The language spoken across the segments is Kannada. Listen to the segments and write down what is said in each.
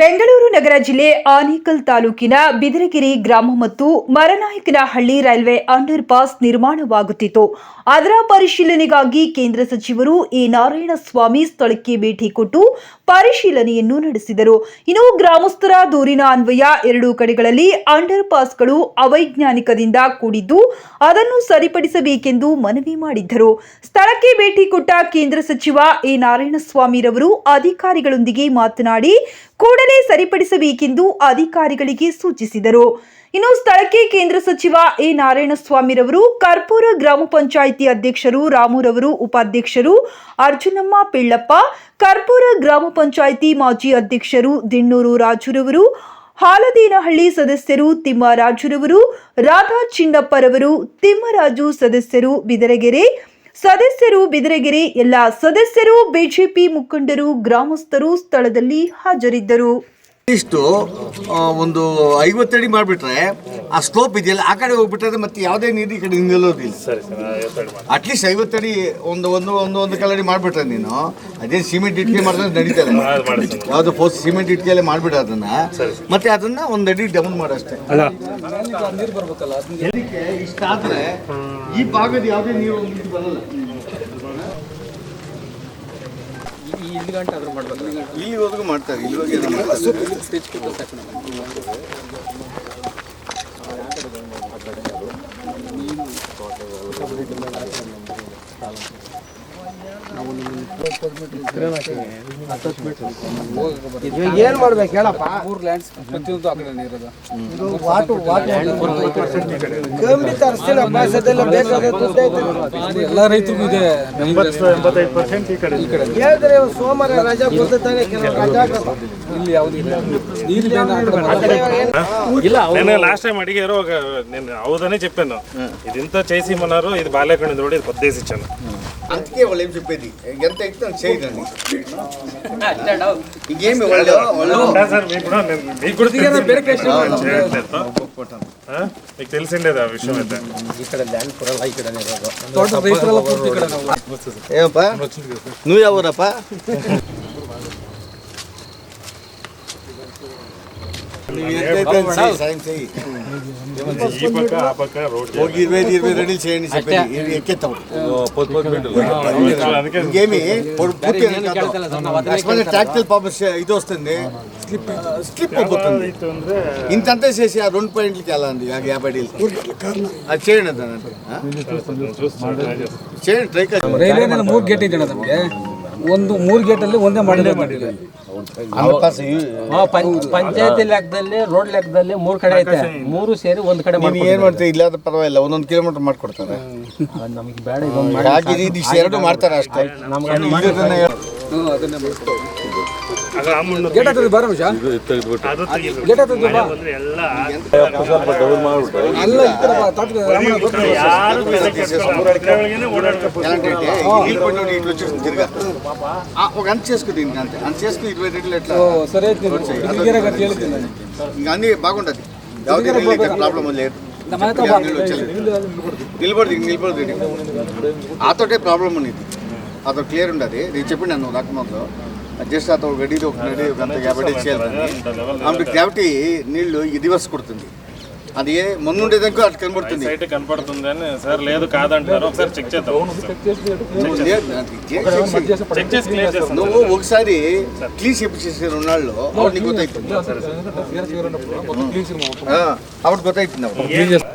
ಬೆಂಗಳೂರು ನಗರ ಜಿಲ್ಲೆ ಆನೇಕಲ್ ತಾಲೂಕಿನ ಬಿದರಗಿರಿ ಗ್ರಾಮ ಮತ್ತು ಮರನಾಯಕನಹಳ್ಳಿ ರೈಲ್ವೆ ಅಂಡರ್ ಪಾಸ್ ನಿರ್ಮಾಣವಾಗುತ್ತಿತ್ತು. ಅದರ ಪರಿಶೀಲನೆಗಾಗಿ ಕೇಂದ್ರ ಸಚಿವರು ಎ ನಾರಾಯಣಸ್ವಾಮಿ ಸ್ಥಳಕ್ಕೆ ಭೇಟಿ ಕೊಟ್ಟು ಪರಿಶೀಲನೆಯನ್ನು ನಡೆಸಿದರು. ಇನ್ನು ಗ್ರಾಮಸ್ಥರ ದೂರಿನ ಅನ್ವಯ ಎರಡೂ ಕಡೆಗಳಲ್ಲಿ ಅಂಡರ್ ಪಾಸ್ಗಳು ಅವೈಜ್ಞಾನಿಕದಿಂದ ಕೂಡಿದ್ದು ಅದನ್ನು ಸರಿಪಡಿಸಬೇಕೆಂದು ಮನವಿ ಮಾಡಿದ್ದರು. ಸ್ಥಳಕ್ಕೆ ಭೇಟಿ ಕೊಟ್ಟ ಕೇಂದ್ರ ಸಚಿವ ಎ ನಾರಾಯಣಸ್ವಾಮಿರವರು ಅಧಿಕಾರಿಗಳೊಂದಿಗೆ ಮಾತನಾಡಿ, ಕೂಡಲೇ ಸರಿಪಡಿಸಬೇಕೆಂದು ಅಧಿಕಾರಿಗಳಿಗೆ ಸೂಚಿಸಿದರು. ಇನ್ನು ಸ್ಥಳಕ್ಕೆ ಕೇಂದ್ರ ಸಚಿವ ಎ. ನಾರಾಯಣಸ್ವಾಮಿರವರು ಕರ್ಪೂರ ಗ್ರಾಮ ಪಂಚಾಯಿತಿ ಅಧ್ಯಕ್ಷರು ರಾಮುರವರು ಉಪಾಧ್ಯಕ್ಷರು ಅರ್ಜುನಮ್ಮ ಪಿಳ್ಳಪ್ಪ, ಕರ್ಪೂರ ಗ್ರಾಮ ಪಂಚಾಯಿತಿ ಮಾಜಿ ಅಧ್ಯಕ್ಷರು ದಿಣ್ಣೂರು ರಾಜುರವರು, ಹಾಲದೇನಹಳ್ಳಿ ಸದಸ್ಯರು ತಿಮ್ಮರಾಜುರವರು, ರಾಧಾ ಚಿನ್ನಪ್ಪರವರು ತಿಮ್ಮರಾಜು ಸದಸ್ಯರು ಬಿದರಗೆರೆ ಸದಸ್ಯರು ಬಿದರಗೆರೆ ಎಲ್ಲ ಸದಸ್ಯರು ಬಿಜೆಪಿ ಮುಖಂಡರು ಗ್ರಾಮಸ್ಥರು ಸ್ಥಳದಲ್ಲಿ ಹಾಜರಿದ್ದರು. ಇಷ್ಟು ಒಂದು ಐವತ್ತಡಿ ಮಾಡಿಬಿಟ್ರೆ ಆ ಸ್ಲೋಪ್ ಇದೆಯಲ್ಲ ಆ ಕಡೆ ಹೋಗ್ಬಿಟ್ರೆ ಮತ್ತೆ ಯಾವುದೇ ನೀರು ಈ ಕಡೆ ನಿಲ್ಲೋದಿಲ್ಲ ಅಟ್ಲೀಸ್ಟ್ ಐವತ್ತಡಿ ಒಂದು ಒಂದು ಒಂದು ಒಂದು ಕಲಡಿ ಮಾಡಿಬಿಟ್ರೆ ನೀನು ಅದೇನು ಸಿಮೆಂಟ್ ಇಟ್ಕೆ ಮಾಡಿದ್ರೆ ನಡೀತಾರೆ ಯಾವುದು ಪೋಸ್ಟ್ ಸಿಮೆಂಟ್ ಇಟ್ಕೆಲ್ಲೇ ಮಾಡಿಬಿಡ ಅದನ್ನ. ಮತ್ತೆ ಅದನ್ನ ಒಂದು ಅಡಿ ಡೌನ್ ಮಾಡಷ್ಟೇ ಅದಕ್ಕೆ ಇಷ್ಟಾದ್ರೆ ಈ ಭಾಗದ ಯಾವುದೇ ನೀರು ನೀರು ಬರಲ್ಲ ಇಲ್ಲಿವರೆಗೂ ಮಾಡ್ತಾರೆ ಇಲ್ಲಿವರೆಗೆ ಏನು ಮಾಡ್ತಾರೆ ಏನ್ ಮಾಡ್ಬೇಕು ಹೇಳಪ್ಪ ಮೂರು ಲ್ಯಾಂಡ್ಸ್ ಪ್ರತಿಯೊಂದು ಆ ಕಡೆ ಇರೋದು ಇದು ವಾಟು ವಾಟು ಕಮ್ಮಿ ತರಿಸ್ತೀನಿ ಅಭ್ಯಾಸದೆಲ್ಲ ಬೇಕಾದ ದುಡ್ಡು ಐತೆ ಎಲ್ಲ ರೈತರಿಗೂ ಇದೆ ಹೇಳಿದ್ರೆ ಇವ್ರು ಸೋಮವಾರ ರಜಾ ಕೊಡ್ತಾನೆ ಕೆಲವು ರಜಾ ಹಾಕಲ್ಲ. ಇಲ್ಲಿ ಯಾವ್ದು ಇಲ್ಲ ನೀರು ಬೇಡ ಆ ಕಡೆ ಮಾಡ್ತಾರೆ. నేను లాస్ట్ టైం అడిగారు ఒక నేను అవుదని చెప్పాను ఇది ఇంత చేసి మన్నారు ఇది బాగాలేకుండా చూడండి ఇది కొద్దిగా ఇచ్చాను అందుకే వాళ్ళు ఏం చెప్పేది? ఎంత ఎక్కువ చేయదండి. ఇంకేమి వాళ్ళు మీకు తెలిసిండేది ఆ? విషయం అయితే. ఇక్కడ ల్యాండ్ కొనాలా ఇక్కడ ఏమప్పా? నువ్వు ఎవరప్పా? ఇరవై ఇరవై రెండు చేయండి చెప్పేది ఎక్కేస్తాం. ఇంకేమి ట్రాక్టర్ పాప ఇది వస్తుంది. స్లిప్ స్లిప్ అయిపోతుంది ఇంతంతా చేసి ఆ రెండు పాయింట్లకి వెళ్ళండి యాభై డీలు అది చేయండి చేయండి ట్రై మూడు ಒಂದು ಮೂರು ಗೇಟಲ್ಲಿ ಅಲ್ಲಿ ಒಂದೇ ಮಾಡಿದೆ ಪಂಚಾಯತಿ ಲೆಕ್ಕದಲ್ಲಿ ರೋಡ್ ಲೆಕ್ಕದಲ್ಲಿ ಮೂರ್ ಕಡೆ ಐತೆ. ಮೂರು ಸೇರಿ ಒಂದ್ ಕಡೆ ನೀನು ಏನ್ ಮಾಡ್ತೀವಿ ಇಲ್ಲಾದ ಪರವಾಗಿಲ್ಲ. ಒಂದೊಂದು ಕಿಲೋಮೀಟರ್ ಮಾಡ್ಕೊಡ್ತಾರೆ. ನಮಗೆ ಬೇಡ ಇದೊಂದು ಮಾಡ್ತಾರೆ ಅಷ್ಟೇ. ಅದನ್ನೇ ఒక అంత. ఎట్లా? ఇంకా అన్ని బాగుంటుంది. లేదు. నిలబడి ఆతోటే ప్రాబ్లం ఉంది. అతను క్లియర్ ఉండదు. నేను చెప్పిండు నన్ను రాకమందులో జస్ట్ అతను ఒక గడిలో ఒక నడి ఒక గ్రావిటీ చేయాలి ఆమె గ్రావిటీ నీళ్ళు ఇది వస్తు కొడుతుంది. అది ముందుండేదానికి అటు కనబడుతుంది. కనపడుతుంది అని సార్ లేదు ఒకసారి చెక్ చేద్దాం. నువ్వు ఒకసారి క్లీన్ చేసే రెండు ఆవిడ నీకు గొత్త అవుతుంది అవుతుంది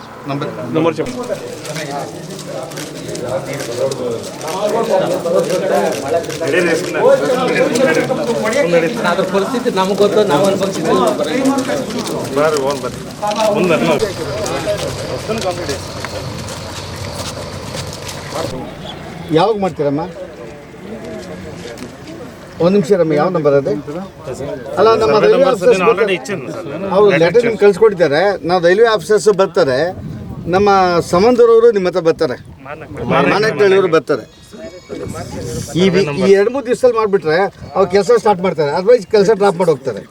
ನಂಬರ್ ನಂಬರ್ ಪರಿಸ್ಥಿತಿ ನಮ್ಗೆ ಗೊತ್ತು ನಾವು ಅನ್ಭವಿಸಿದ್ವಿ ಯಾವಾಗ ಮಾಡ್ತೀರಮ್ಮ? ಒಂದು ನಿಮಿಷ ರಮ್ಮ ಯಾವ ನಂಬರ್ ಅದೇ? ಅಲ್ಲ ನಮ್ಮ ರೈಲ್ವೆ ಆಫೀಸರ್ಸ್ ಅವ್ರು ಲೆಟರ್ ನಿಮ್ಗೆ ಕಳ್ಸಿಕೊಟ್ಟಿದ್ದಾರೆ. ನಾವು ರೈಲ್ವೆ ಆಫೀಸರ್ಸ್ ಬರ್ತಾರೆ. ನಮ್ಮ ಸಂಬಂಧರವರು ನಿಮ್ಮ ಹತ್ರ ಬರ್ತಾರೆ. ಮಾನಕ್ನಳ್ಳಿಯವರು ಬರ್ತಾರೆ. ಈ ಈ ಎರಡು ಮೂರು ದಿವಸದಲ್ಲಿ ಮಾಡಿಬಿಟ್ರೆ ಅವ್ರು ಕೆಲಸ ಸ್ಟಾರ್ಟ್ ಮಾಡ್ತಾರೆ. ಅದರ್ವೈಸ್ ಕೆಲಸ ಡ್ರಾಪ್ ಮಾಡಿ ಹೋಗ್ತಾರೆ.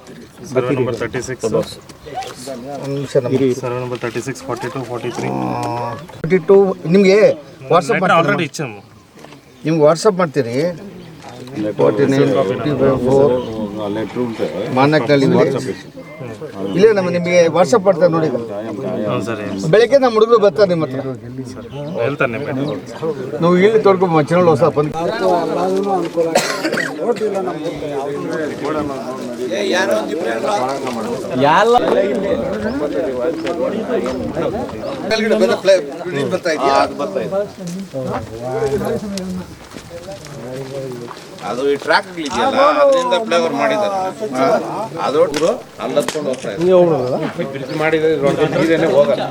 ನಿಮಗೆ ವಾಟ್ಸಪ್ ನಿಮ್ಗೆ ವಾಟ್ಸಪ್ ಮಾಡ್ತೀರಿ ಫೋರ್ಟಿ ನೈನ್ ಫಿಫ್ಟಿ ಫೋರ್ ಮಾನಕ್ನಳ್ಳಿ ಇಲ್ಲೇ ನಮ್ಮ ನಿಮಗೆ ವಾಟ್ಸಪ್ ಮಾಡ್ತಾರೆ ನೋಡಿ. ಬೆಳಗ್ಗೆ ನಮ್ಮ ಹುಡುಗರು ಬರ್ತಾರೆ ನಿಮ್ಮ ಹತ್ರ. ನಾವು ಇಲ್ಲಿ ತೊಡ್ಕೊಂಬ ಚೆನ್ನಾಗಿ ಹೊಸ ಬಂದು. ಅದು ಈ ಟ್ರ್ಯಾಕ್ ಇದೆಯಲ್ಲ ಅದರಿಂದ ಫ್ಲೇವರ್ ಮಾಡಿದ್ದಾರೆ ಅದು ಅಲ್ಲಿ ಹತ್ಕೊಂಡು ಹೋಗ್ತಾ ಈ ಬ್ರಿಡ್ಜ್ ಮಾಡಿದ್ರೆ ನೀರೇನೆ ಹೋಗಲ್ಲ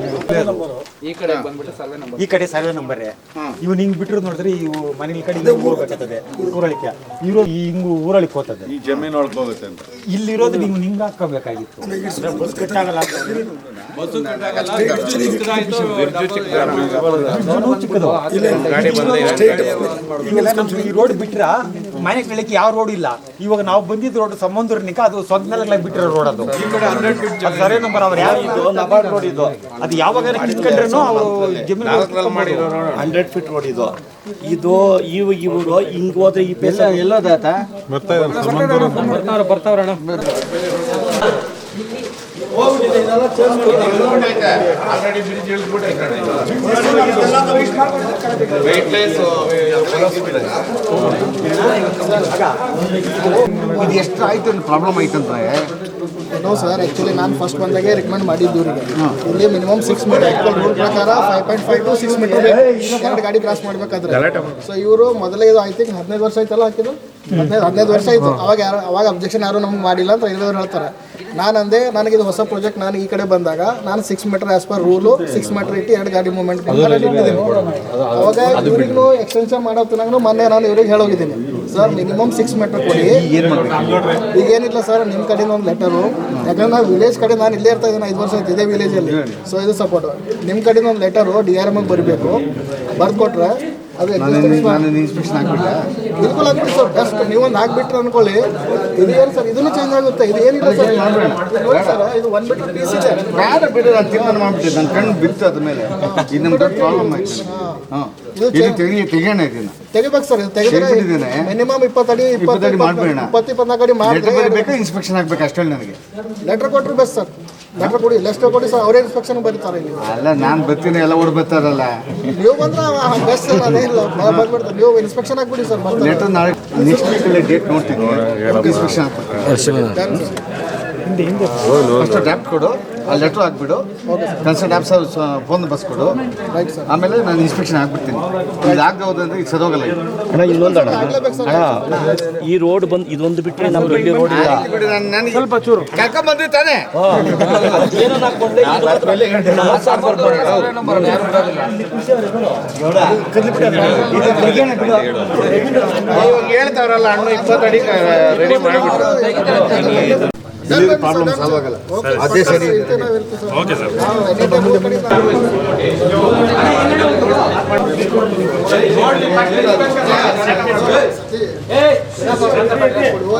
ಈ ಕಡೆ ಸರ್ವೆ ನಂಬರ್ ಇವ್ ಹಿಂಗ್ ಬಿಟ್ಟರು ನೋಡಿದ್ರೆ ಇವು ಮನೆ ಕಡೆ ಹಿಂಗ್ ಹೋಗ್ಬೇಕಾಗ್ತದೆ ಊರಳಿಕೆ ಇವರು ಈ ಹಿಂಗು ಊರಳಿಕೆ ಹೋಗ್ತದೆ ಈ ಜಮೀನು ಒಳಗೆ ಹೋಗುತ್ತೆ ಅಂತ ಇಲ್ಲಿರೋದು ನೀವು ಹಿಂಗ್ ಹಾಕೋಬೇಕಾಗಿತ್ತು ಬಸ್ ಕಟ್ಟಾಗಲ್ಲ ಇದೂ ಚಿಕ್ಕದು. ಈಗೆಲ್ಲ ನಮ್ದು ಈ ರೋಡ್ ಬಿಟ್ರ ಮನೆ ಕಳಿಕೆ ಯಾವ ರೋಡ್ ಇಲ್ಲ. ಇವಾಗ ನಾವು ಬಂದಿದ್ದ ರೋಡ್ ಸಂಬಂಧರ ನಿಕ ಅದು ಸ್ವಂತ ಬಿಟ್ಟಿರೋ ರೋಡ್ ಅದು. ಅದು ಸರ್ವೆ ನಂಬರ್ ಅವ್ರು ಯಾರು? ಇದು ನಬಾರ್ಡ್ ರೋಡ್ ಇದು. ಅದು ಯಾವಾಗ ಕಿತ್ಕೊಂಡ್ರೇನು ಅವರು ಜಮೀನು ಹಂಡ್ರೆಡ್ ಫೀಟ್ ರೋಡ್ ಇದು. ಇದು ಇವು ಇವರು ಹಿಂಗ್ ಹೋದ್ರೆ ಈ ಪೇಸ ಎಲ್ಲೋದಾತ ಬರ್ತಾವ್ರಣ್ಣ ಇದು ಎಷ್ಟು ಆಯ್ತು ಪ್ರಾಬ್ಲಮ್ ಆಯ್ತಂದ್ರೆ ನೋ ಸರ್ ಆ್ಯಕ್ಚುಲಿ ನಾನು ಫಸ್ಟ್ ಬಂದಾಗೆ ರಿಕಮೆಂಡ್ ಮಾಡಿದ್ದು ಇಲ್ಲಿ ಮಿನಿಮಮ್ ಸಿಕ್ಸ್ ಮೀಟರ್ ರೂಲ್ ಪ್ರಕಾರ five point five to six metre ಎರಡು ಗಾಡಿ ಕ್ರಾಸ್ ಮಾಡ್ಬೇಕಾದ್ರೆ. ಸೊ ಇವರು ಮೊದಲೇ ಇದು ಆಯ್ತು ಹದಿನೈದು ವರ್ಷ ಆಯ್ತಲ್ಲ ಹಾಕಿದ್ರು ಹದಿನೈದು ಹದಿನೈದು ವರ್ಷ ಆಯ್ತು. ಅವಾಗ ಯಾರು ಅವಾಗ ಅಬ್ಜೆಕ್ಷನ್ ಯಾರು ನಮ್ಗೆ ಮಾಡಿಲ್ಲ ಅಂತ ಇರೋರು ಹೇಳ್ತಾರೆ. ನಾನು ಅಂದೆ ನನಗೆ ಇದು ಹೊಸ ಪ್ರಾಜೆಕ್ಟ್ ನಾನು ಈ ಕಡೆ ಬಂದಾಗ ನಾನು six metre as per rule six metre ಇಟ್ಟು ಎರಡು ಗಾಡಿ ಮೂವ್ಮೆಂಟ್ ಅವಾಗ ಇವ್ರಿಗೂ ಎಕ್ಸ್ಟೆನ್ಷನ್ ಮಾಡೋ ತಿನ್ನಂಗೂ ಮೊನ್ನೆ ನಾನು ಇವ್ರಿಗೆ ಹೇಳೋಗಿದ್ದೀನಿ. ಸರ್ ಮಿನಿಮಮ್ ಸಿಕ್ಸ್ ಮೀಟರ್ ಕೊಡಿ. ಈಗ ಏನಿಲ್ಲ ಸರ್ ನಿಮ್ಮ ಕಡೆಯಿಂದ ಒಂದು ಲೆಟರು ಯಾಕಂದ್ರೆ ನಾವು ವಿಲೇಜ್ ಕಡೆ ನಾನು ಇಲ್ಲೇ ಇರ್ತಾ ಇದ್ದೀನಿ ಐದು ವರ್ಷ ಆಯ್ತು ಇದೇ ವಿಲೇಜಲ್ಲಿ ಸೊ ಇದು ಸಪೋರ್ಟ್ ನಿಮ್ಮ ಕಡೆಯಿಂದ ಒಂದು ಲೆಟರು ಡಿ ಆರ್ ಎಮ್ಗೆ ಬರಬೇಕು. ಬರ್ದು ಕೊಟ್ರೆ ಅದು ಇನ್ಸ್ಪೆಕ್ಷನ್ ಆಗ್ಬೇಕು ಬಿಲ್ಕುಲ್ ಸರ್ ಸರ್ ಬೆಸ್ಟ್ ನೀವೊಂದು ಹಾಕ್ಬಿಟ್ರೆ ಅನ್ಕೊಳ್ಳಿ. ಇದು ಏನು ಸರ್ ಇದನ್ನು ಚೇಂಜ್ ಆಗುತ್ತೆ? ಇದು ಏನಿಲ್ಲ ಸರ್? ಇದು ನೋಡಿ ಸರ್ ಇದು ಒನ್ ಮೀಟರ್ ಪೀಸ್ ಇದೆ. ಬೇಡ ಬಿಡು ನಾನು ತೀರ್ಮಾನ ಮಾಡ್ಬಿಟ್ಟೆ ನನ್ನ ಕಣ್ಣು ಬಿತ್ತು ಅದ ಮೇಲೆ. ಇದು ನಮ್ಗೆ ದೊಡ್ಡ ಪ್ರಾಬ್ಲಮ್ ಆಯ್ತು. ಹಾಂ. ಇದು ತೆಗಿ ತೆಗಿಯೋಣ ಇದನ್ನ. ತೆಗಿಬೇಕು ಸರ್ ಇದು. ಮಿನಿಮಮ್ ಇಪ್ಪತ್ತಡಿ ಇಪ್ಪತ್ತು ಇಪ್ಪತ್ತಡಿ ಮಾಡ್ಬೇಡ. ಇಪ್ಪತ್ತು ಇಪ್ಪತ್ನಾಲ್ಕು ಅಡಿ ಮಾಡಿದ್ರೆ ಇನ್ಸ್ಪೆಕ್ಷನ್ ಹಾಕ್ಬೇಕು ಅಷ್ಟೇ ನನಗೆ? ಲೆಟರ್ ಕೊಟ್ಟರು ಬೆಸ್ಟ್ ಸರ್. ಲೆಟರ್ ಕೊಡಿ ಲೆಸ್ಟರ್ ಕೊಡಿ ಸರ್ ಅವರೇ ಇನ್ಸ್ಪೆಕ್ಷನ್ ಬರೀತಾರೆ ಇಲ್ಲಿ. ಅಲ್ಲ ನಾನು ಬರ್ತೀನಿ ಎಲ್ಲ ಓಡ್ ಬರ್ತಾರಲ್ಲ. ನೀವು ಬಂದ್ರೆ ಬೆಸ್ಟ್ ಸರ್ ಬಂದ್ಬಿಡ್ತಾರೆ. ನೀವು ಇನ್ಸ್ಪೆಕ್ಷನ್ ಹಾಕ್ಬಿಡಿ ಸರ್ ಬರ್ತಾರೆ. ಲೆಟರ್ ನಾಳೆ ನೆಕ್ಸ್ಟ್ ವೀಕಲ್ಲಿ ಡೇಟ್ ನೋಡ್ತೀನಿ. ಇನ್ಸ್ಪೆಕ್ಷನ್ ಫಸ್ಟ್ ಡ್ಯಾಪ್ಟ್ ಕೊಡು. ಆ ಲೆಟ್ರ್ ಹಾಕ್ಬಿಡು. ಕನ್ಸರ್ಟ್ ಆಫೀಸರ್ ಫೋನ್ ಬಸ್ ಕೊಡು. ಆಮೇಲೆ ನಾನು ಇನ್ಸ್ಪೆಕ್ಷನ್ ಹಾಕ್ಬಿಡ್ತೀನಿ ಇದು ಆಗದೆ ಹೋದಂದ್ರೆ ಈಗ ಸರೋಗಲ್ಲ ಇದು. ಅಣ್ಣ ಇನ್ನೊಂದಣ್ಣ ಅಣ್ಣ. ಈ ರೋಡ್ ಬಂದು ಇದೊಂದು ಬಿಟ್ಟರೆ ನಮ್ಮ ಇಲ್ಲಿ. ರೋಡ್ ಇಲ್ಲ ಸ್ವಲ್ಪ ಚೂರು. ತಾನೇ. ಹೇಳ್ತಾರಲ್ಲ ಹಾಕೊಂಡೆ ಇವಾಗ ಹೇಳ್ತಾವ್ರಲ್ಲ ಅಣ್ಣ ಇಪ್ಪತ್ತಡಿ ರೆಡಿ ಮಾಡಿಬಿಟ್ರು. ಪ್ರಾಬ್ಲಮ್ ಸಾಲ್ವ್ ಆಗಲ್ಲ ಅದೇ ಸರಿ ಓಕೆ ಸರ್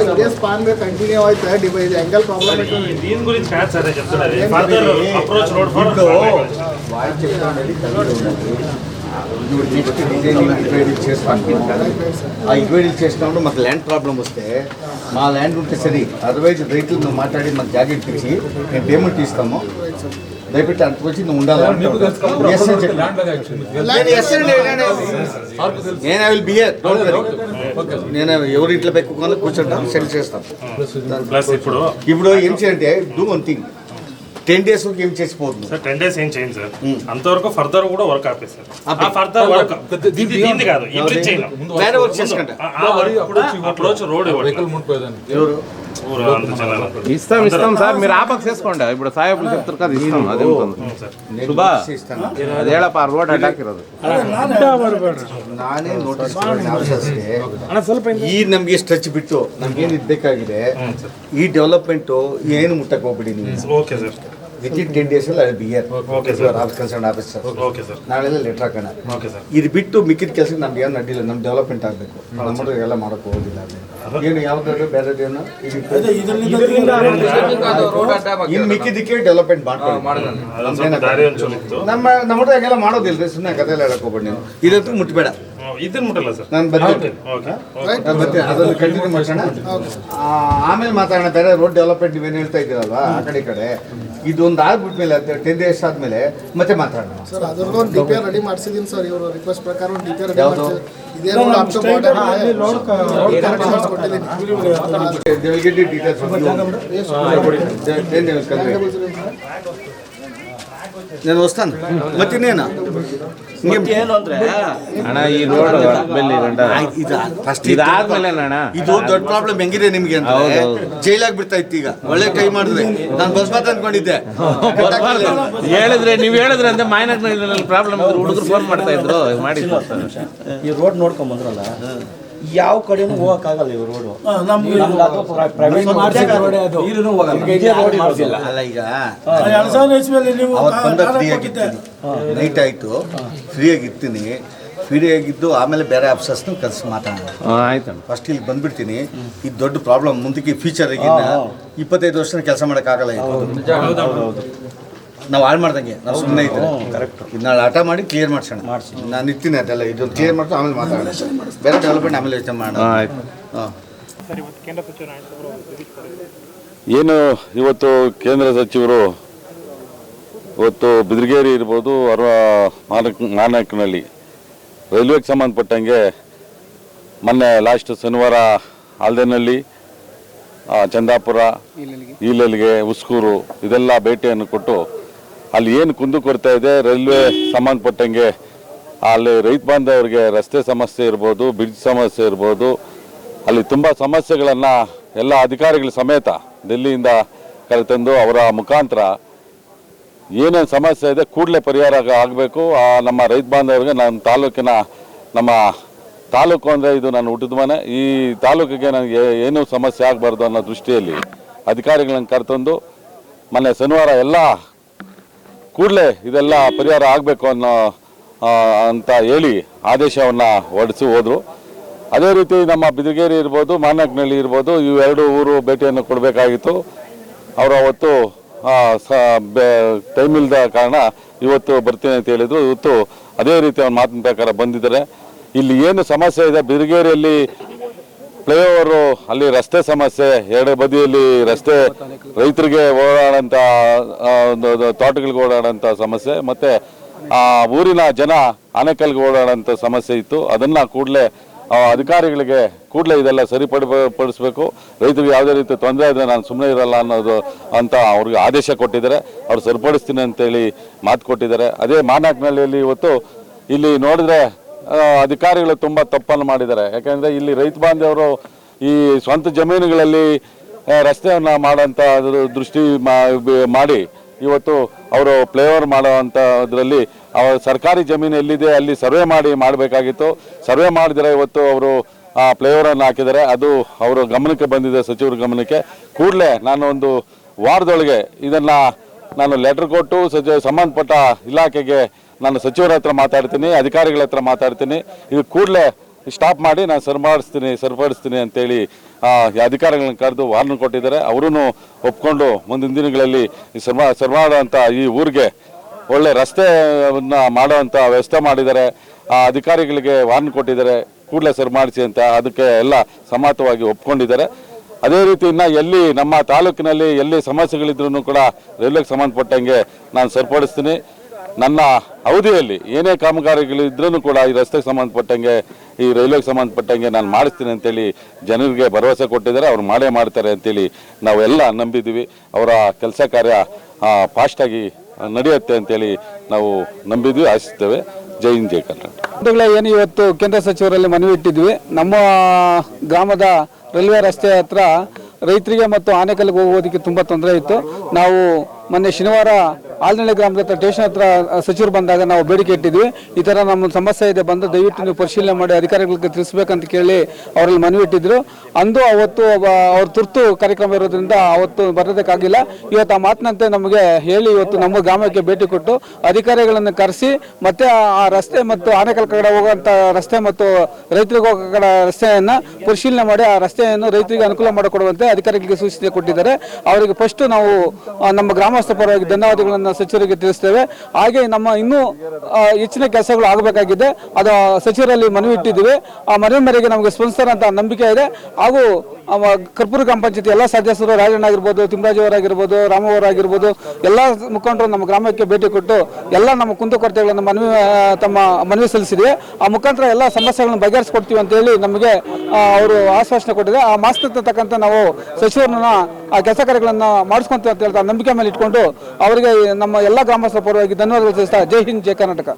ఇదే స్పాన్ మీద కంటిన్యూ అయితే డివైడ్ యాంగల్ ప్రాబ్లం దీని గురించి కాదు సార్ నేను చెప్తున్నది further approach road for next designing ఇన్వైడింగ్ చేస్తాను ఆ ఇన్వైడింగ్ చేసినప్పుడు మాకు ల్యాండ్ ప్రాబ్లం వస్తే మా ల్యాండ్ ఉంటే సరే అదర్వైజ్ రైతులతో మాట్లాడి మాకు జాకెట్ తీసి మేము పేమెంట్ ఇస్తాము. దయపెట్టి అంతకు వచ్చి నువ్వు ఉండాలి Yes అని చెప్పి. నేను I will behave don't worry నేను ఎవరి ఇంట్లో పెట్టుకోవాలి కూర్చుంటాం సెటిల్ చేస్తాం ప్లస్ ఇప్పుడు ఇప్పుడు ఏం చేయంటే do one thing ten days ఏం చేసిపోతుంది సార్ టెన్ డేస్ ఏం చేయండి సార్ అంతవరకు ఫర్దర్ కూడా వర్క్ ఆపేస్తారు ఆ ఫర్దర్ వర్క్ ఇది దీన్ని కాదు ఈ బ్రిడ్జ్ చేయను వేరే వర్క్ చేసుకుంటా ఆ- ఆ వర్క్ కూడా అప్రోచ్ రోడ్ ఇవ్వండి ఎవరు ఊరు అంత జనాలు ఇస్తాం ఇస్తాం సార్ మీరు ఆపక్ చేసుకోండి ఇప్పుడు సాహెబ్లు చెప్తారు కదా ఇస్తాం అదే ఉంటుంది ಶುಭ ಅದು ಹೇಳಪ್ಪ ಆ ರೋಡ್ ಅಡ್ಡಾಕ್ ಇರೋದು ನಾನೇ ನೋಟಿಸ್ ಅವಶ್ಯಕತೆ ಈ ನಮಗೆ ಸ್ಟ್ರೆಚ್ ಬಿಟ್ಟು ನಮ್ಗೇನು ಇದು ಬೇಕಾಗಿದೆ ಈ ಡೆವಲಪ್ಮೆಂಟು ಏನು ಮುಟ್ಟಕ್ಕೆ ಹೋಗ್ಬಿಡಿ ನೀವು okay sir within ten days ಅಲ್ಲಿ B R okay sir concern officer okay sir ನಾಳೆಲ್ಲ letter ಹಾಕೋಣ. ಓಕೆ ಸರ್ ಇದು ಬಿಟ್ಟು ಮಿಕ್ಕಿದ ಕೆಲಸಕ್ಕೆ ನಮ್ಗೆ ಏನು ಅಡ್ಡಿಲ್ಲ ನಮ್ಮ ಡೆವಲಪ್ಮೆಂಟ್ ಆಗಬೇಕು. ನಮ್ಮ ಎಲ್ಲ ಮಾಡೋಕೆ ಹೋಗೋದಿಲ್ಲ. ಏನು ಯಾವ್ದಾದ್ರು ಮಿಕ್ಕಿದಕ್ಕೆ ಇನ್ನು ಮಿಕ್ಕಿದ್ದಕ್ಕೆ ಡೆವಲಪ್ಮೆಂಟ್ ಮಾಡ್ಕೊಂಡು ನಮ್ಮ ನಮ್ಮ ಎಲ್ಲ ಮಾಡೋದಿಲ್ಲ ರೀ ಸುಮ್ಮನೆ ಕತೆ ಎಲ್ಲ ಹೇಳಕ್ ಹೋಗ್ಬೇಡಿ ನೀವು. ಇದಂತೂ ಮುಟ್ಬೇಡ. ಇದನ್ನ ಮುಟ್ಟಲ್ಲ ಸರ್ ನಾನು ಬರ್ತೀನಿ. ಓಕೆ ನಾನು ಬರ್ತೀನಿ. ಅದನ್ನು ಕಂಟಿನ್ಯೂ ಮಾಡೋಣ ಆ, ಆಮೇಲೆ ಮಾತಾಡೋಣ. ಬೇರೆ ರೋಡ್ ಡೆವಲಪ್ಮೆಂಟ್ ನೀವೇನು ಹೇಳ್ತಾ ಇದ್ದೀರಲ್ವಾ? ಆ ಕಡೆ ಈ ಕಡೆ. ಇದೊಂದು ಆಗ್ಬಿಟ್ಮೇಲೆ ಟೆನ್ ಡೇಸ್ ಆದ್ಮೇಲೆ ಮತ್ತೆ ಮಾತಾಡೋಣ. ಸರ್ ಅದ್ರದ್ದು ಒಂದು ಡಿ ಪಿ ಆರ್ ರೆಡಿ ಮಾಡಿಸಿದೀನಿ ಸರ್ ಇವರು ರಿಕ್ವೆಸ್ಟ್ ಪ್ರಕಾರ ಒಂದು ಡಿ ಪಿ ಆರ್ ರೆಡಿ ಯಾವ್ದು? ಇದೇ road up to border ready ಮಾಡಿಸ್ಕೊಟ್ಟಿದ್ದೀನಿ They will get the details from you. ನೀನು ಹೊಸ್ತಾನ ಮತ್ತಿನ್ನೇನು? ಏನು ಅಂದ್ರೆ? ಅಣ್ಣ ಈ ರೋಡ್ ಇದು ಇದಾದ್ಮೇಲೆ ಅಣ್ಣ. ಇದು ದೊಡ್ಡ ಪ್ರಾಬ್ಲಮ್ ಹೆಂಗಿದೆ ನಿಮ್ಗೆ ಅಂದ್ರೆ? ಜೈಲಾಗಿ ಬಿಡ್ತಾ ಇತ್ತು ಈಗ. ಒಳ್ಳೆ ಕೈ ಮಾಡಿದ್ರೆ. ನಾನು ಬಸ್ ಮಾತು ಅನ್ಕೊಂಡಿದ್ದೆ ಹೇಳಿದ್ರೆ ನೀವು ಹೇಳಿದ್ರೆ ಅಂದ್ರೆ ಮಾಯನಾಗ್ನಲ್ಲಿ ಪ್ರಾಬ್ಲಮ್ ಹುಡುಗರು ಫೋನ್ ಮಾಡ್ತಾ ಇದ್ರು. ಮಾಡಿದ್ರು ಈ ರೋಡ್ ನೋಡ್ಕೊಂಡ್ ಬಂದ್ರಲ್ಲ ಯಾವ ಕಡೆ ಹೋಗಕ್ಕಾಗಲ್ಲ ಈ ರೋಡು ಅಲ್ಲ ಈಗ ನೈಟ್ ಆಯ್ತು. ಫ್ರೀ ಆಗಿರ್ತೀನಿ. ಫ್ರೀ ಆಗಿದ್ದು ಆಮೇಲೆ ಬೇರೆ ಆಫೀಸರ್ಸ್ ಕಲ್ಸಿ ಮಾತಾಡೋಣ. ಆಯ್ತಣ್ಣ ಫಸ್ಟ್ ಇಲ್ಲಿ ಬಂದ್ಬಿಡ್ತೀನಿ. ಇದು ದೊಡ್ಡ ಪ್ರಾಬ್ಲಮ್ ಮುಂದಕ್ಕೆ ಫ್ಯೂಚರ್ ಆಗಿನ್ನ ಇಪ್ಪತ್ತೈದು ವರ್ಷ ಕೆಲಸ ಮಾಡೋಕ್ಕಾಗಲ್ಲ ಇದು. ನಾವು ಹಾಳು ಮಾಡ್ದಂಗೆ. ನಾವು ಸುಮ್ಮನೆ ಇದ್ರೆ. ಕರೆಕ್ಟ್ ಇದು ನಾಳೆ ಆಟ ಮಾಡಿ ಕ್ಲಿಯರ್ ಮಾಡ್ಸೋಣ. ನಾನು ಇರ್ತೀನಿ ಅದೆಲ್ಲ. ಇದೊಂದು ಕ್ಲಿಯರ್ ಮಾಡ್ತು ಆಮೇಲೆ ಮಾತಾಡೋಣ. ಬೇರೆ ಡೆವಲಪ್ಮೆಂಟ್ ಆಮೇಲೆ ಯೋಚನೆ ಮಾಡೋಣ. ಆಯ್ತು. ಹಾಂ ಏನು ಇವತ್ತು ಕೇಂದ್ರ ಸಚಿವರು ಇವತ್ತು ಬಿದ್ರಗೇರಿ ಇರ್ಬೋದು ಅಥವಾ ಮಾನಕ್ ನಾಲ್ಕಿನಲ್ಲಿ ರೈಲ್ವೆಗೆ ಸಂಬಂಧಪಟ್ಟಂಗೆ ಮೊನ್ನೆ ಲಾಸ್ಟ್ ಶನಿವಾರ ಆಲ್ದೇನಲ್ಲಿ ಆ, ಚಂದಾಪುರ ಈಲಲ್ಗೆ ಉಸ್ಕೂರು ಇದೆಲ್ಲ ಭೇಟಿಯನ್ನು ಕೊಟ್ಟು ಅಲ್ಲಿ ಏನು ಕುಂದುಕೊರತೆ ಇದೆ ರೈಲ್ವೆ ಸಂಬಂಧಪಟ್ಟಂಗೆ ಅಲ್ಲಿ ರೈತ ಬಾಂಧವರಿಗೆ ರಸ್ತೆ ಸಮಸ್ಯೆ ಇರ್ಬೋದು ಬ್ರಿಡ್ಜ್ ಸಮಸ್ಯೆ ಇರ್ಬೋದು, ಅಲ್ಲಿ ತುಂಬ ಸಮಸ್ಯೆಗಳನ್ನು ಎಲ್ಲ ಅಧಿಕಾರಿಗಳ ಸಮೇತ ಡೆಲ್ಲಿಯಿಂದ ಕರೆತಂದು ಅವರ ಮುಖಾಂತರ ಏನೇನು ಸಮಸ್ಯೆ ಇದೆ ಕೂಡಲೇ ಪರಿಹಾರ ಆಗಬೇಕು. ಆ ನಮ್ಮ ರೈತ ಬಾಂಧವರಿಗೆ ನನ್ನ ತಾಲೂಕಿನ ನಮ್ಮ ತಾಲೂಕು ಅಂದರೆ ಇದು ನಾನು ಹುಟ್ಟಿದ ಮನೆ. ಈ ತಾಲೂಕಿಗೆ ನನಗೆ ಏನೂ ಸಮಸ್ಯೆ ಆಗಬಾರ್ದು ಅನ್ನೋ ದೃಷ್ಟಿಯಲ್ಲಿ ಅಧಿಕಾರಿಗಳನ್ನು ಕರೆತಂದು ಮೊನ್ನೆ ಶನಿವಾರ ಎಲ್ಲ ಕೂಡಲೇ ಇದೆಲ್ಲ ಪರಿಹಾರ ಆಗಬೇಕು ಅನ್ನೋ ಅಂತ ಹೇಳಿ ಆದೇಶವನ್ನು ಹೊರಡಿಸಿ ಹೋದರು. ಅದೇ ರೀತಿ ನಮ್ಮ ಬಿದಿಗೇರಿ ಇರ್ಬೋದು ಮಾನಕ್ನಳ್ಳಿ ಇರ್ಬೋದು ಇವೆರಡು ಊರು ಭೇಟಿಯನ್ನು ಕೊಡಬೇಕಾಗಿತ್ತು. ಅವರು ಅವತ್ತು ಟೈಮ್ ಇಲ್ಲದ ಕಾರಣ ಇವತ್ತು ಬರ್ತೀನಿ ಅಂತ ಹೇಳಿದರು. ಇವತ್ತು ಅದೇ ರೀತಿ ಅವ್ರ ಮಾತಿನ ಪ್ರಕಾರ ಬಂದಿದ್ದಾರೆ. ಇಲ್ಲಿ ಏನು ಸಮಸ್ಯೆ ಇದೆ? ಬಿದಿಗೇರಿಯಲ್ಲಿ ಫ್ಲೈಓವರು, ಅಲ್ಲಿ ರಸ್ತೆ ಸಮಸ್ಯೆ ಎರಡೇ ಬದಿಯಲ್ಲಿ ರಸ್ತೆ, ರೈತರಿಗೆ ಓಡಾಡೋಂಥ ತೋಟಗಳಿಗೆ ಓಡಾಡೋಂಥ ಸಮಸ್ಯೆ, ಮತ್ತೆ ಆ ಊರಿನ ಜನ ಆನೆಕಲ್ಗೆ ಓಡಾಡಂತ ಸಮಸ್ಯೆ ಇತ್ತು. ಅದನ್ನ ಕೂಡಲೇ ಅಧಿಕಾರಿಗಳಿಗೆ ಕೂಡಲೇ ಇದೆಲ್ಲ ಸರಿಪಡಿ ಪಡಿಸ್ಬೇಕು ರೈತರಿಗೆ ಯಾವುದೇ ರೀತಿ ತೊಂದರೆ ಆದರೆ ನಾನು ಸುಮ್ಮನೆ ಇರಲ್ಲ ಅನ್ನೋದು ಅಂತ ಅವ್ರಿಗೆ ಆದೇಶ ಕೊಟ್ಟಿದ್ದಾರೆ. ಅವ್ರು ಸರಿಪಡಿಸ್ತೀನಿ ಅಂತೇಳಿ ಮಾತು ಕೊಟ್ಟಿದ್ದಾರೆ. ಅದೇ ಮಾನಾಕ್ನಹಳ್ಳಿಯಲ್ಲಿ ಇವತ್ತು ಇಲ್ಲಿ ನೋಡಿದ್ರೆ ಅಧಿಕಾರಿಗಳು ತುಂಬ ತಪ್ಪನ್ನು ಮಾಡಿದ್ದಾರೆ. ಯಾಕೆಂದರೆ ಇಲ್ಲಿ ರೈತ ಬಾಂಧವರು ಈ ಸ್ವಂತ ಜಮೀನುಗಳಲ್ಲಿ ರಸ್ತೆಯನ್ನ ಮಾಡೋಂಥ ದೃಷ್ಟಿ ಮಾಡಿ ಇವತ್ತು ಅವರು ಫ್ಲೇವರ್ ಮಾಡುವಂಥದ್ರಲ್ಲಿ ಅವರ ಸರ್ಕಾರಿ ಜಮೀನು ಎಲ್ಲಿದೆ ಅಲ್ಲಿ ಸರ್ವೆ ಮಾಡಿ ಮಾಡಬೇಕಾಗಿತ್ತು. ಸರ್ವೆ ಮಾಡಿದರೆ ಇವತ್ತು ಅವರು ಆ ಫ್ಲೇವರನ್ನು ಹಾಕಿದರೆ ಅದು ಅವರ ಗಮನಕ್ಕೆ ಬಂದಿದೆ, ಸಚಿವರ ಗಮನಕ್ಕೆ. ಕೂಡಲೇ ನಾನು ಒಂದು ವಾರದೊಳಗೆ ಇದನ್ನು ನಾನು ಲೆಟರ್ ಕೊಟ್ಟು ಸಚಿವ ಸಂಬಂಧಪಟ್ಟ ಇಲಾಖೆಗೆ ನಾನು ಸಚಿವರ ಹತ್ರ ಮಾತಾಡ್ತೀನಿ, ಅಧಿಕಾರಿಗಳ ಹತ್ರ ಮಾತಾಡ್ತೀನಿ. ಇದು ಕೂಡಲೇ ಸ್ಟಾಪ್ ಮಾಡಿ ನಾನು ಸರಿಮಾಡಿಸ್ತೀನಿ, ಸರಿಪಡಿಸ್ತೀನಿ ಅಂತೇಳಿ ಅಧಿಕಾರಿಗಳನ್ನ ಕರೆದು ವಾರ್ನ್ ಕೊಟ್ಟಿದ್ದಾರೆ. ಅವರೂ ಒಪ್ಕೊಂಡು ಮುಂದಿನ ದಿನಗಳಲ್ಲಿ ಈ ಸರ್ವ ಸರ್ವಾದಂಥ ಈ ಊರಿಗೆ ಒಳ್ಳೆ ರಸ್ತೆಯನ್ನು ಮಾಡುವಂಥ ವ್ಯವಸ್ಥೆ ಮಾಡಿದ್ದಾರೆ. ಆ ಅಧಿಕಾರಿಗಳಿಗೆ ವಾರ್ನ್ ಕೊಟ್ಟಿದ್ದಾರೆ. ಕೂಡಲೇ ಸರ್ ಮಾಡಿಸಿ ಅಂತ ಅದಕ್ಕೆ ಎಲ್ಲ ಸಮಾತವಾಗಿ ಒಪ್ಕೊಂಡಿದ್ದಾರೆ. ಅದೇ ರೀತಿ ಇನ್ನು ಎಲ್ಲಿ ನಮ್ಮ ತಾಲೂಕಿನಲ್ಲಿ ಎಲ್ಲಿ ಸಮಸ್ಯೆಗಳಿದ್ರೂ ಕೂಡ ರೈಲ್ವೆಗೆ ಸಂಬಂಧಪಟ್ಟಂಗೆ ನಾನು ಸರಿಪಡಿಸ್ತೀನಿ. ನನ್ನ ಅವಧಿಯಲ್ಲಿ ಏನೇ ಕಾಮಗಾರಿಗಳಿದ್ರೂ ಕೂಡ ಈ ರಸ್ತೆಗೆ ಸಂಬಂಧಪಟ್ಟಂಗೆ, ಈ ರೈಲ್ವೆಗೆ ಸಂಬಂಧಪಟ್ಟಂಗೆ ನಾನು ಮಾಡಿಸ್ತೀನಿ ಅಂತೇಳಿ ಜನರಿಗೆ ಭರವಸೆ ಕೊಟ್ಟಿದ್ದಾರೆ. ಅವ್ರು ಮಾಡೇ ಮಾಡ್ತಾರೆ ಅಂತೇಳಿ ನಾವೆಲ್ಲ ನಂಬಿದ್ದೀವಿ. ಅವರ ಕೆಲಸ ಕಾರ್ಯ ಫಾಸ್ಟಾಗಿ ನಡೆಯುತ್ತೆ ಅಂತೇಳಿ ನಾವು ನಂಬಿದ್ವಿ, ಆಶಿಸ್ತೇವೆ. ಜೈ ಹಿಂದ್, ಜೈ ಕರ್ನಾಟಕ. ಏನು ಇವತ್ತು ಕೇಂದ್ರ ಸಚಿವರಲ್ಲಿ ಮನವಿ ಇಟ್ಟಿದ್ವಿ. ನಮ್ಮ ಗ್ರಾಮದ ರೈಲ್ವೆ ರಸ್ತೆ ಹತ್ರ ರೈತರಿಗೆ ಮತ್ತು ಆನೆಕಲ್ಗೆ ಹೋಗೋದಕ್ಕೆ ತುಂಬ ತೊಂದರೆ ಇತ್ತು. ನಾವು ಮೊನ್ನೆ ಶನಿವಾರ ಆಲ್ನಳ್ಳಿ ಗ್ರಾಮದ ಸ್ಟೇಷನ್ ಹತ್ರ ಸಚಿವರು ಬಂದಾಗ ನಾವು ಬೇಡಿಕೆ ಇಟ್ಟಿದ್ವಿ. ಈ ಥರ ನಮ್ಮ ಸಮಸ್ಯೆ ಇದೆ, ಬಂದು ದಯವಿಟ್ಟು ನೀವು ಪರಿಶೀಲನೆ ಮಾಡಿ, ಅಧಿಕಾರಿಗಳಿಗೆ ತಿಳಿಸ್ಬೇಕಂತ ಕೇಳಿ ಅವರಲ್ಲಿ ಮನವಿ ಇಟ್ಟಿದ್ರು. ಅಂದು ಅವತ್ತು ಅವ್ರ ತುರ್ತು ಕಾರ್ಯಕ್ರಮ ಇರೋದ್ರಿಂದ ಅವತ್ತು ಬರೋದಕ್ಕಾಗಿಲ್ಲ. ಇವತ್ತು ಆ ಮಾತಿನಂತೆ ನಮಗೆ ಹೇಳಿ ಇವತ್ತು ನಮ್ಮ ಗ್ರಾಮಕ್ಕೆ ಭೇಟಿ ಕೊಟ್ಟು ಅಧಿಕಾರಿಗಳನ್ನು ಕರೆಸಿ, ಮತ್ತೆ ಆ- ರಸ್ತೆ ಮತ್ತು ಆನೆಕಲ್ ಕಡೆ ಹೋಗುವಂತ ರಸ್ತೆ ಮತ್ತು ರೈತರಿಗೆ ಹೋಗೋ ಕಡೆ ರಸ್ತೆಯನ್ನ ಪರಿಶೀಲನೆ ಮಾಡಿ, ಆ ರಸ್ತೆಯನ್ನು ರೈತರಿಗೆ ಅನುಕೂಲ ಮಾಡಿಕೊಡುವಂತೆ ಅಧಿಕಾರಿಗಳಿಗೆ ಸೂಚನೆ ಕೊಟ್ಟಿದ್ದಾರೆ. ಅವರಿಗೆ ಫಸ್ಟ್ ನಾವು ನಮ್ಮ ಗ್ರಾಮಸ್ಥ ಪರವಾಗಿ ಧನ್ಯವಾದಗಳನ್ನು ಸಚಿವರಿಗೆ ತಿಳಿಸ್ತೇವೆ. ಹಾಗೆ ನಮ್ಮ ಇನ್ನೂ ಹೆಚ್ಚಿನ ಕೆಲಸಗಳು ಆಗಬೇಕಾಗಿದೆ. ಅದು ಸಚಿವರಲ್ಲಿ ಮನವಿ ಇಟ್ಟಿದ್ದೀವಿ. ಆ ಮನವಿ ಮೇರೆಗೆ ನಮಗೆ ಸ್ಪಂದಿಸ್ತಾರೆ ಅಂತ ನಂಬಿಕೆ ಇದೆ. ಹಾಗೂ ಕರ್ಪೂರ ಗ್ರಾಮ ಪಂಚಾಯತಿ ಎಲ್ಲ ಸದಸ್ಯರು ರಾಜಣ್ಣ ಆಗಿರ್ಬೋದು ತಿಮ್ಮರಾಜವರಾಗಿರ್ಬೋದು ರಾಮವರಾಗಿರ್ಬೋದು ಎಲ್ಲ ಮುಖಂಡರು ನಮ್ಮ ಗ್ರಾಮಕ್ಕೆ ಭೇಟಿ ಕೊಟ್ಟು ಎಲ್ಲ ನಮ್ಮ ಕುಂದುಕೊರತೆಗಳನ್ನು ಮನವಿ ತಮ್ಮ ಮನವಿ ಸಲ್ಲಿಸಿದೆ. ಆ ಮುಖಾಂತರ ಎಲ್ಲ ಸಮಸ್ಯೆಗಳನ್ನು ಬಗೆಹರಿಸ್ಕೊಡ್ತೀವಿ ಅಂತ ಹೇಳಿ ನಮಗೆ ಅವರು ಆಶ್ವಾಸನೆ ಕೊಟ್ಟಿದೆ ಆ ಮಾಸ್ಕ್ ತಕ್ಕಂತೆ ನಾವು ಸಚಿವರನ್ನ, ಆ ಕೆಲಸ ಕಾರ್ಯಗಳನ್ನು ಮಾಡಿಸ್ಕೊಂತೀವಿ ಅಂತ ಹೇಳ್ತಾ ನಂಬಿಕೆ ಮೇಲೆ ಇಟ್ಕೊಂಡು ಅವರಿಗೆ ನಮ್ಮ ಎಲ್ಲ ಗ್ರಾಮಸ್ಥರ ಪರವಾಗಿ ಧನ್ಯವಾದಗಳು ತಿಳಿಸ್ತಾ ಜೈ ಹಿಂದ್, ಜೈ ಕರ್ನಾಟಕ.